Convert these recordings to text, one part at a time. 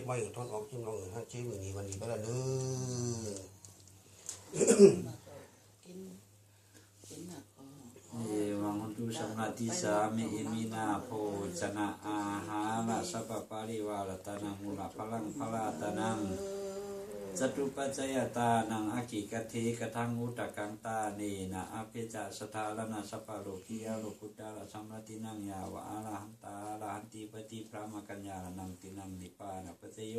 บไว้กับทอนออกจิ้มลองเออฮะเจ็บมือนี้วันนี้ไปละเนื้อกินกินหนักก็เอวังหุนตุสัมมานัง สตุปัจจยตานังอากิกเทกะทังอุตกังตาเนนะอภิจาสทาลนะสัพพะโลกิยาโลกุตตะระสัมรตินังยาวะอะรหันตาอะระหันติปฏิพระมกัญญานังตินังนิพพานะปัจจโย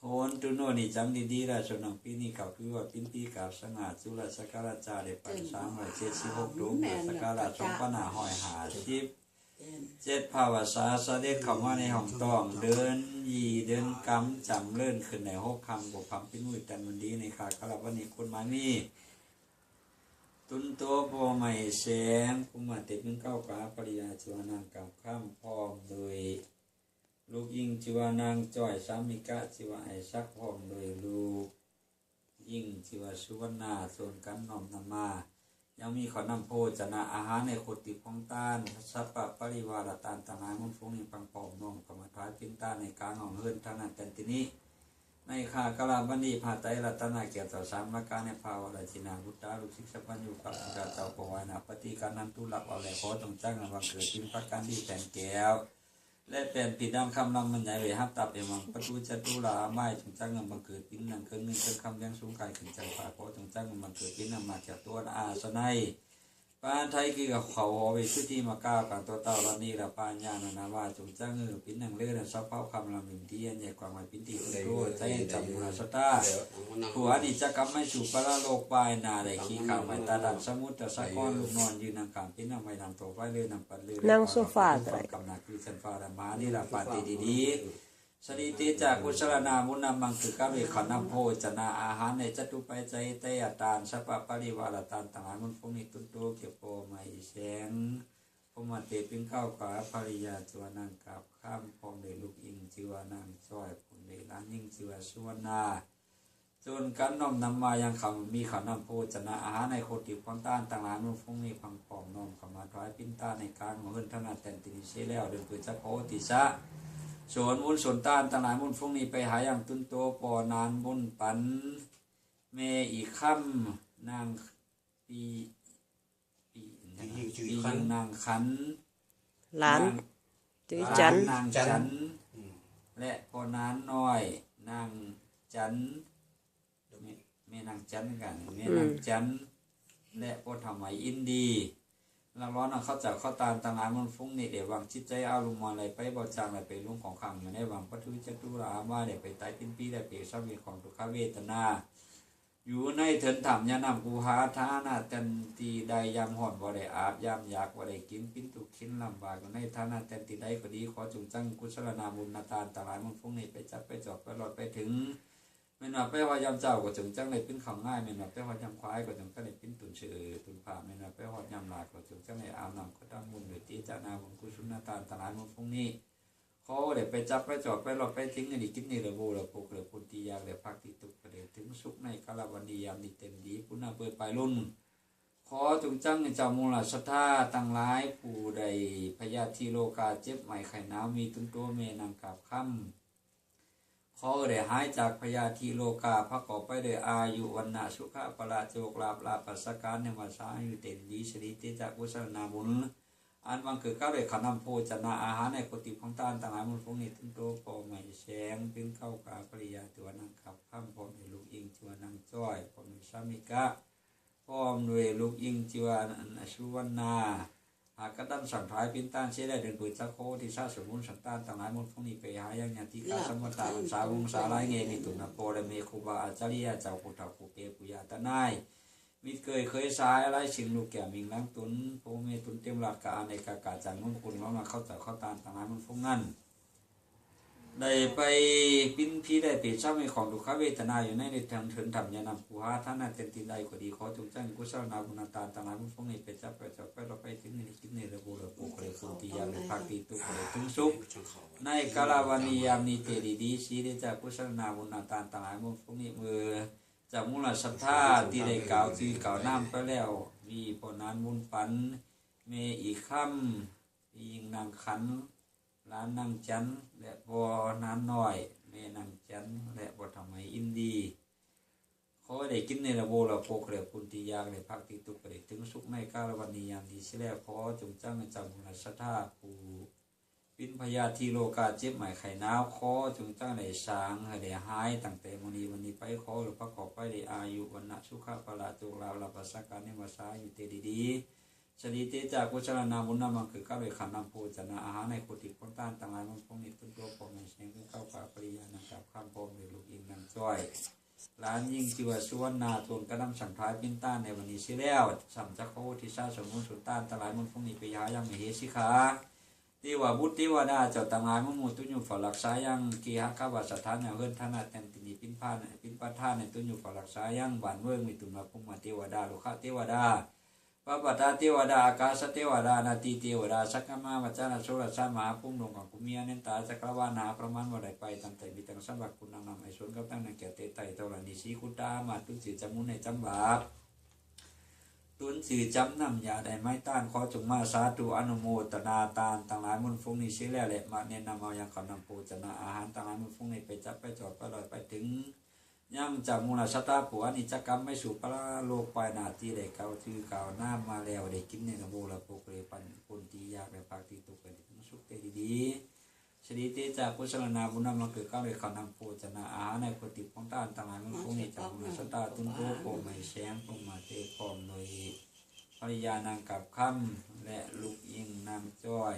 โหนตุโนนี่จังดีดีราชนังปีนี้กับพิว่าปินปีกับสง่าจุลสกการะจาเดปันสามร้อยเจ็ดสิบหกดวงสกการะสองปนาหอยหาสิบ เจ็ดภาวษาเด็จเข้ามาในห้องตองเดินยีเดินกำจำเลื่อนขึ้นในหกคำบวกคำพินุยแต่มันดีในขาคารวันนี้คุณมานี่ตุนโตโพใหม่แสงกุมาติดมึงเก้ากาปริยาจวานางกับข้ามพร้อมโดยลูกยิงจิวานางจ้อยสามิกะจิวาไอซักพร้อมโดยลูกยิงจิวาสุวรรณาส่วนกันนอมนำมา ยังมีขอนำโพจนะอาหารในโคติของต้านสัพปะปริวารตานต่างๆมันฟงในปังปอมนองกรรมฐานปินต้านในกลางของเฮือนทางนั้นแต่นตินี้ในขากลาบันดีผาไตรัตนาเกียรติต่อสามละกาในภาวราชินาบุตตาลูกศิษย์สัพพัญญูกับพระเจ้าปวานาปฏิการนันตุลับเอาแหล่ขอจงจ้างในวันเกิดพิมพ์ประการดีแผ่นแก้ว และเป็นปีดำคำลำมันใหญ่เวหับตับเอมังประตูจตุลาไม้จงจ้างมันบังเกิดปิ้นนังเครื่องเงินเครื่องคำเลี้ยงสูงกายขึ้นใจฝ่าขอจงจ้างมันบังเกิดปิ้นนำมาจากตัวอาสนัย ปานไทยคือกับเขาเอาไว้ชุดที่มาก้าวกันตัวเต่าละนี่ละปานยานานาว่าจงจ้างเงือปิ้นนังเลื่อนซับเผาคำลำหนึ่งที่ยันใหญ่กว่าไม้ปิ้นตีตัวโตใจจำมูลสตาเดี๋ยวเอามานั่งผัวนี่จะกำไม่สู่ปละโลกปายนาได้ขี้ข่าวไม่ตาดันสมุทรตะสะก้อนลูกนอนยืนนางกามปิ้นนางไม่นางโตไฟเลื่อนนางปัดเลื่อนนั่งโซฟาก็ได้กำนักคือสันฟ้าดมานี่ละปาติดีๆ สริติจากกุศลนามุนามังคือกาเวขนำโพจนาอาหารในจตุปัจจัยเตยตานสัพพะปริวารตานต่างๆมันพวกนี้ตุนโตเกียวโปไม่แสงพมาเตปิงเข้าขาภริยาจวนางกับข้ามพองเดลูกอิงจิวานางจ้อยผลเดล้านยิ่งจิวสุวรรณาจนกันน้อมนำมายังคำมีขนำโพจนาอาหารในโคติพังต้านต่างๆมันพวกนี้พังปองน้อมขมาถวายปิ้นต้านในการของเฮินธนาแตนตินิเชแล้วเดินเปิดจักโพติสะ สวนมุนสวนต้านตางหลายมุนฟุ้งนี้ไปหาอย่างตุนโตปอนานมุนปัน เมอีกค่ำนางปีปีปียิงนางขันหลานจุยจันทร์นางจัน และพอนานน้อย นางจันแม่แม่นางจันกันแม่นางจันและพอทำไหมอินดี ล้วร้อนเอาเข้าจากเข้าตามตางหลายมันฟุ้งนี่เดี๋ยววางจิตใจอารมณ์อะไรไปบอจางอะไรไปลุงของขังอยู่ในวังพระทุจตุรามาเดี๋ยวไปตายปิ้นปีได้เปรตสวีของทุกขเวทนา อยู่ในเถินถามยานำกูหาท่านาเตันตีใดยามหอดบ่ได้อาบยามอยากบ่ได้กินปิ้นตุกขินลำบากอยู่ในท่านาเตันตีใดก็ดีขอจงจังกุศลนาบุญนาตานตาลายมันฟุ้งนี่ไปจับไปจอบไปหลอดไปถึง ม่นว่าไปว่ายามเจ้าก็จงจังในปิ้นของง่ายแม่นว่าไปว่ายามควายก็จงจังในปิ้นตุนเชือตุนผาแม่นว่าไปหอดยามหลากก็จงจังในอาบน้ำก็ตั้งบุญหรือตีจานาบุญกุศลนาตาตาลายมันฟุ้งนี่เขาเดี๋ยวไปจับไปจอดไปหลอดไปทิ้งอันนี้กินนี่ระโบระโปกระพุนตียาเดี๋ยวพักติตุกเดี๋ยวถึงสุขในกาลวันดียามดีเต็มดีปุณณาเปิดไปรุ่นขอจงจังในเจ้ามูลสัทธาตั้งร้ายผู้ใดพยาธิโลกาเจ็บใหม่ไข่หนาวมีตุ้นตัวเมนางกับค่ำ ขอเดี๋ยวหายจากพยาธิโลกาพักออไปเดยอายุวันนาสุขะปราโจกลาปลาปัสการในวาสาอยู่เต็มดีสริติจากกุศลนาบุญอันวังเกิดก้าวเลยขนำโพจนาอาหารในกติของตานต่างหลายมันพวกนี้ตั้งโตพอใหม่แสงเป็นเข้ากาปริยาตัวนางขับข้ามพร้อมด้ลูกอิงจิวนางจ้อยพร้อมสามิกะพร้อมด้วยลูกอิงจิวานัสุวรรณา หากกระตั้นสั่งทายเป็นต้านเสียได้เดินปืนสักโคที่ซาสมุนสันตานต่างหลายมันพวกนี้ไปหายังญาติกาสมุตาสาวงสาลายเงมีตุนาโปเลเมคุบาอาจาริยาเจ้าขุตาคูเปปุยาตนายมิเคยเคยสายอะไรสิ่งลูกแก่มิงล้างตุนโพเมตุนเต็มหลักกาในกากาจันมุ่งคุณเขามาเข้าจากเข้าตามต่างนั้นมันฟงนั่น ได้ไปปิ้นพี่ได้เปรียช่ามีของดุขเวทนาอยู่ในในทางเถินธรรมยานำกูหาท่านน่ะเต็มตีใดก็ดีขอจงจ้างกุศลนาบุญตาตางนั้นมันฟุ้งนี่ไปจับไปจับไปเราไปถึงในคิดในระบุระบุกเลยคุณตียาเลยพักตีตุกเลยถึงสุขจังเขาในกาลาวานียามนิเตดีดีสีได้จากกุศลนาบุญนาตานต่าลายมุพวกนี้มือจากมูลศรัทธาที่ได้กล่าวที่กล่าวน้ำไปแล้วมีปนานมุนปันเมอีกคำยิงนางขัน น้ำนางจันและบอน้ำน้อยเม่นางจันและบอทำไมอินดีขอได้กินในระโบระโปกเรียคุณติยาในภาคติตุกเรีถึงสุขในก้ารวันนียามดีเสียล้ขอจงจ้างจำคุณชาทธาภูวินพญาทีโลกาเจ็บหมายไข่น้าวขอจงตั้งในช้างให้ได้หายตั้งแต่มนีวันนี้ไปขอหรือพระขอไปในอายุวันนะสุขะปะละจุลาลาปัสการในมาสาอยู่เตดีดี ชนิเตจากกุศลนาบุญนามังคือก้าวไปขันนำโพจนะอาหารในกุฏิพ้นต้านต่างหลายมันพงนิตุนตัวปองในเสียงเป็นเข้าป่าปริยานังกับข้ามพรมเลยลูกอิงนางจ้อยร้านยิ่งจิวสวนนาตวนกระนำสังพายพินต้านในวันนี้สิแล้วสัมจักโคทิชาสมุนสุนต้านตลายมันพงนี้ไปยายังไม่เฮสิขาที่ว่าบุตรที่ว่าดาเจ้าต่างหลายมันมูตุนอยู่ฝ่าหลักษายังกีฮักขวัสถานอย่างเฮิรนท่านาแตนตินีพินพานพินปะท่านในตุนอยู่ฝ่าหลักษายังบานเวิงมีตุนมาพุงมาเทวดาลุขะเทวดา พระปัตตาเทวดาอากาศเทวดานาตีเทวดาสักกมาวัจจานาโสรสามหาพุ่งลงของกุมียเนนตาจักรวานาประมาณว่าใดไปตั้งแต่มีตั้งสัมบัติคุณนางนำไอชนกับตั้งนังแก่เตไตเท่านิสีคุตามาตุสิจำมุนในจำบาปตุนสื่อจำนำยาใดไม่ต้านขอจงมาสาธุอนุโมทนาตานต่างหลายมุนฟงนี้เสียแล้วแหละมาเน้นนำเอาอย่างขอนำปูจนาอาหารต่างหลายมุนฟงนี้ไปจับไปจอดไปลอยไปถึง ย่ำจากมูลชะตาผัวนิจกรรมไม่สู่ปลาโลกปลายนาทีได้เก่าชื่อเก่าหน้ามาแล้วได้กินในระโบระโปกเรปันปุนตียากในภาคที่ตุกเป็นสุขเตดีๆชดีเตจากกุศลนาบุญนำมาเกิดก้าวเลยขานำโพจนาอาหารในปฏิปองต้านต่างหลายมันคงในจากมูลชะตาตุนโตโปไม่แสงปงมาเตพร้อมโดยภริยานางกับค่ำและลูกยิงนางจ้อย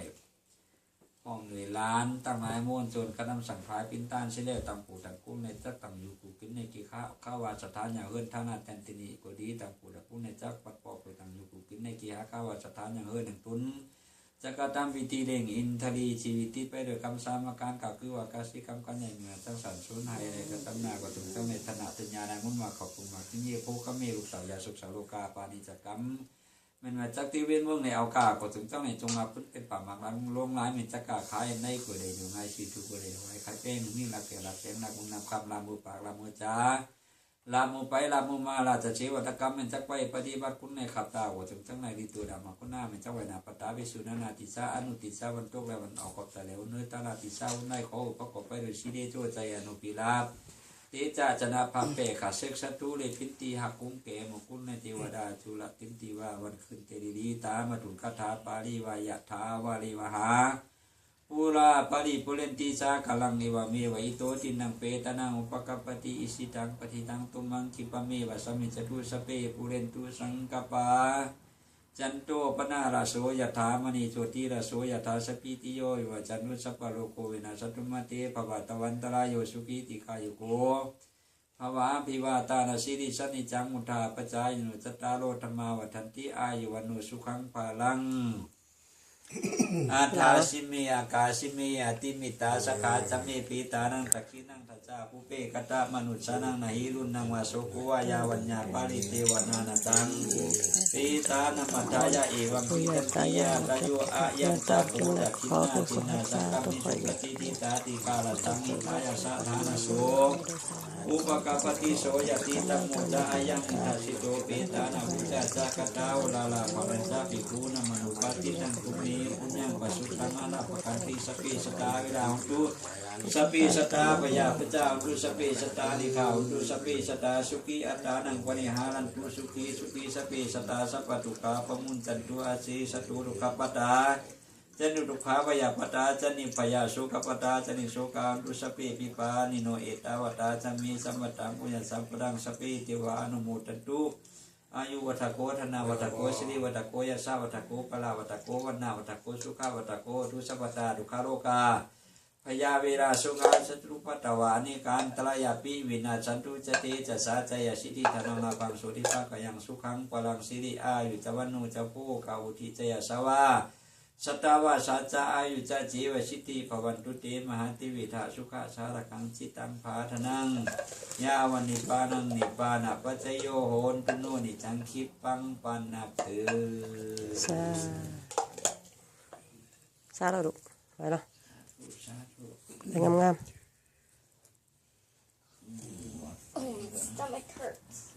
ห้องหน่วยล้านตั้งหลายม้วนจนกระนำสั่งพายปิ้นต้านเชลเลตังปูตังกุ้งในจักตังอยู่กูกินในกีข้าวข้าววาสถานอย่างเฮินท่านาแตนตินีก็ดีตังปูตังกุ้งในจักปัดปอกไปตังอยู่กูกินในกี่หาข้าววาสถานอย่างเฮินหนึ่งตุนจะกกระทำวิธีเล่งอินทรีชีวิตที่ไปโดยคำสามาการกล่าวคือว่ากาสิกรรมกันใหญ่เมือนจังสันสูญหายอะไรก็ตำนาก็ถึงเจ้าในธนาตัญญานมุนมาขอบคุณมาที่นี่พกก็มีลูกสาวยาสุขสาวโลกาปานิจกรรม มันมาจากที่เวียนเมืองในเอากาก็ถึงเจ้าในจงมาพึ่งเป็นป่าหมากรังลงร้ายมือนจักกาขายในกุเลยอยู่ไงชีทุกุเลยไว้ขายเป็นนี่หลักเกี่ยวหลักเสียงหลักมุนนำคำลามือปากลามือจ้าลามือไปลามือมาลาจะเชวัตกรรมมันจักไปปฏิบัติคุณในขับตาว่าถึงจังในที่ตัวดำมาคุณหน้ามันจักไว้นาปตาวิสุนานาติสาอนุติสาวันตกและวันออกกบแต่แล้วเนื้อตานาติสาวันในขออุปกอบไปโดยชีเดโจใจอนุปิลาภ ตจาจนาภาเปขาเสกสัตุเลพินตีหักกุ้งเกมกุลในเทวดาจุลตินตีว่าวันขึ้นเตดีดีตามาถุนคาถาปาลีวายะถาวาลีวหาปุราปาริปุเรนติสากลังนิวามีวิโตตินังเปตนังอุปกัปปติอิสิตังปฏิตังตุมังคิปะเมวะสมิจจตุสเปปุเรนตุสังกปา จันโตปนาราโสยถามณีโจติราโสยถาสปิติโยวิวจันนุสัพพะโลโกวินาสตุมาเตภวตวันตรายโยสุขีติกายุโกภวะพิวาตานาสิริสนิจังมุทาปจายนุจตาโลธรรมาวัฏันติอายุวันนุสุขังภาลัง อาทาสิเมอากาสิเมอติมิตาสกาจเมปีตานังตะกินังทัจจาภูเปกตะมนุษนังนาหิรุนังวาโสกุวายาวัญญาปาริเทวนานาตังปีตานัมมัทธายาเอวังปิตันติยาตาโยอายันตาปุตะคินาตินาสังกัมมิสุปฏิทิตาติกาลตังอิทายาสะธานาโสอุปกปฏิโสยติตัมมุตตะอายังทัสิโตปีตานาพุทธะจักตาวลาลาภรัญจาภิกขุนมนุปฏิสังคุมีปุญญังปัสุตังอนาปกันติสปีสตาวิราหุตุสปีสตาปยาพเจ้าตุสปีสตาลิขาหุตุสปีสตาสุขีอัตตานังปนิหารันตุสุขีสุขีสปีสตาสัพพตุกาปมุนจันตุอาศีสตุรุขปตาจันิรุขาวายาปตาจันิพยาโสกปตาจันิโสกาลุสเปปิปานิโนเอตาวตาจัมีสัมปตังปุญญสัมปดังสเปเทวานุโมตันตุ อายุวัฏโกธนาวัฏโกสิริวัฏโกยาสาวัฏโกปลาวัฏโกวันนาวัฏโกสุขาวัฏโกทุสัพพตาดุขาโลกาพยาเวราสุขาสัตรุปัตวานิการตรายาปิวินาชันตุจเตจะสาจยสิทธิธนังลาภังโสติภากยังสุขังปลังสิริอายุจวันนุจโพกาวุทิจยสวาสตาวาสัจจะอายุจะจีวชิติภวันตุเตมหาติวิทาสุขาสารกังจิตังภาทนัง ยาวันนิปานังนิปานาปัจจโยโหนตุโนนิจังคิปังปันนับถือสาสาแล้วลูกไปเนาะสาธุไปงามๆ Oh, my stomach hurts.